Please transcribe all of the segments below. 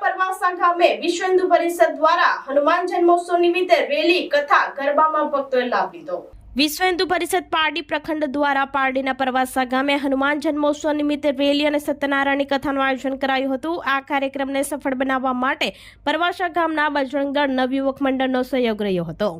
પરવાસા ગામે વિશ્વ હિન્દુ પરિષદ દ્વારા હનુમાન જન્મોત્સવ નિમિત્તે રેલી, કથા ગરબામાં ભક્તોએ લાભ લીધો. વિશ્વ હિન્દુ પરિષદ પારડી પ્રખંડ દ્વારા પારડીના પરવાસા ગામે હનુમાન જન્મોત્સવ નિમિત્તે રેલી અને સત્યનારાયણની કથાનું આયોજન કરાયું હતું. આ કાર્યક્રમને સફળ બનાવવા માટે પરવાસા ગામના બજરંગગઢ નવયુવક મંડળનો સહયોગ રહ્યો હતો.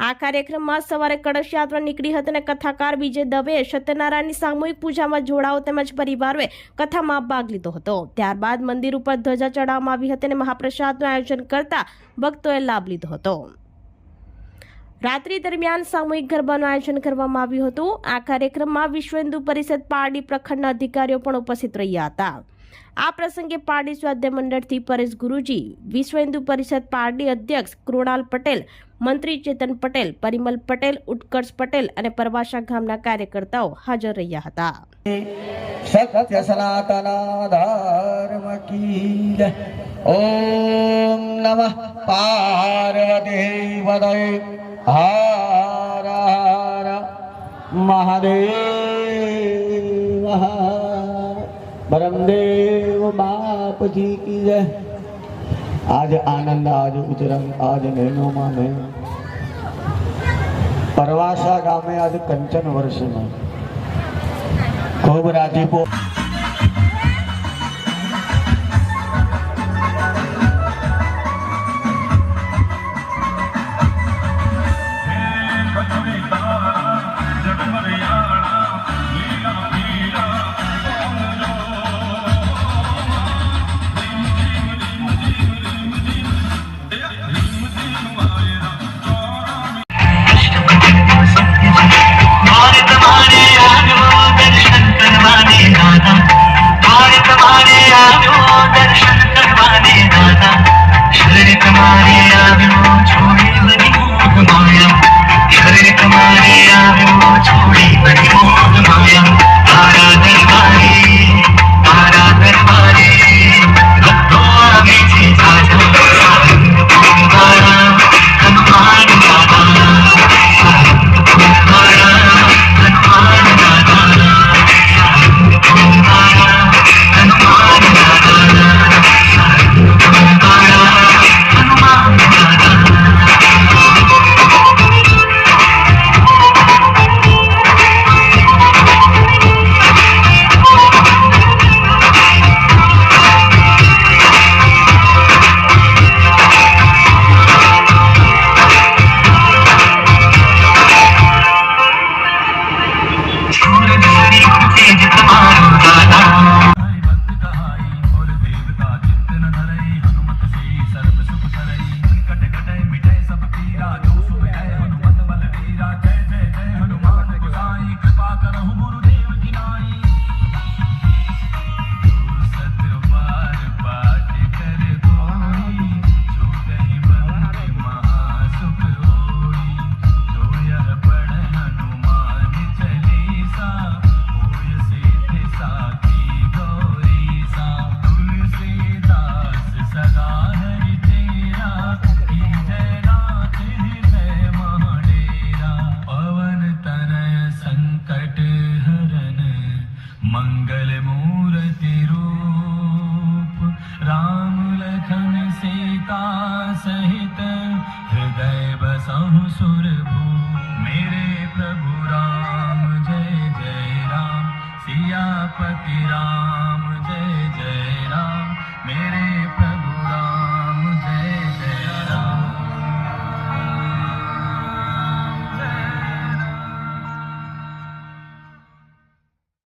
આ કાર્યક્રમમાં સવારે કળશ યાત્રા નીકળી હતી અને કથાકાર વિજય દવે સત્યનારાયણની સામૂહિક પૂજામાં જોડાઓ તેમજ પરિવારોએ કથામાં ભાગ લીધો હતો. ત્યારબાદ મંદિર ઉપર ધ્વજા ચડાવવામાં આવી હતી અને મહાપ્રસાદનું આયોજન કરતા ભક્તોએ લાભ લીધો હતો. રાત્રિ દરમિયાન સામૂહિક ગરબાનું આયોજન કરવામાં આવ્યું હતું. આ કાર્યક્રમમાં વિશ્વ હિન્દુ પરિષદ પારડી પ્રખંડના અધિકારીઓ પણ ઉપસ્થિત રહ્યા હતા. આ પ્રસંગે પારડી સ્વાધ્યાય મંડળથી પરેશ ગુરુજી, વિશ્વ હિન્દુ પરિષદ પારડી અધ્યક્ષ કૃણાલ પટેલ, મંત્રી ચેતન પટેલ, પરિમલ પટેલ, ઉત્કર્ષ પટેલ અને પરવાસા ગામના કાર્યકર્તાઓ હાજર રહ્યા હતા. સત્ય સનાતન ધર્મ કી ઓમ નમઃ પાર્વતી પદય હર હર મહાદેવ હર બ્રહ્મદેવ બાપજી કી જય આજ આનંદ આજ ઉજરંગ આજ નૈનોમાં માને પરવાસા ગામે આજ કંચન વર્ષમાં ખૂબ રાજીપો તમારે આવ્યો દર્શન કરવાને દાદા શરીર તમારે આવ્યો જોઈ બની માયા मङ्गलमूरतिरूप रामलखन सीता सहित हृदय बसहु संसुरभू मेरे प्रभु राम जय जय राम। सियापति राम जय जय राम। मेरे प्रभु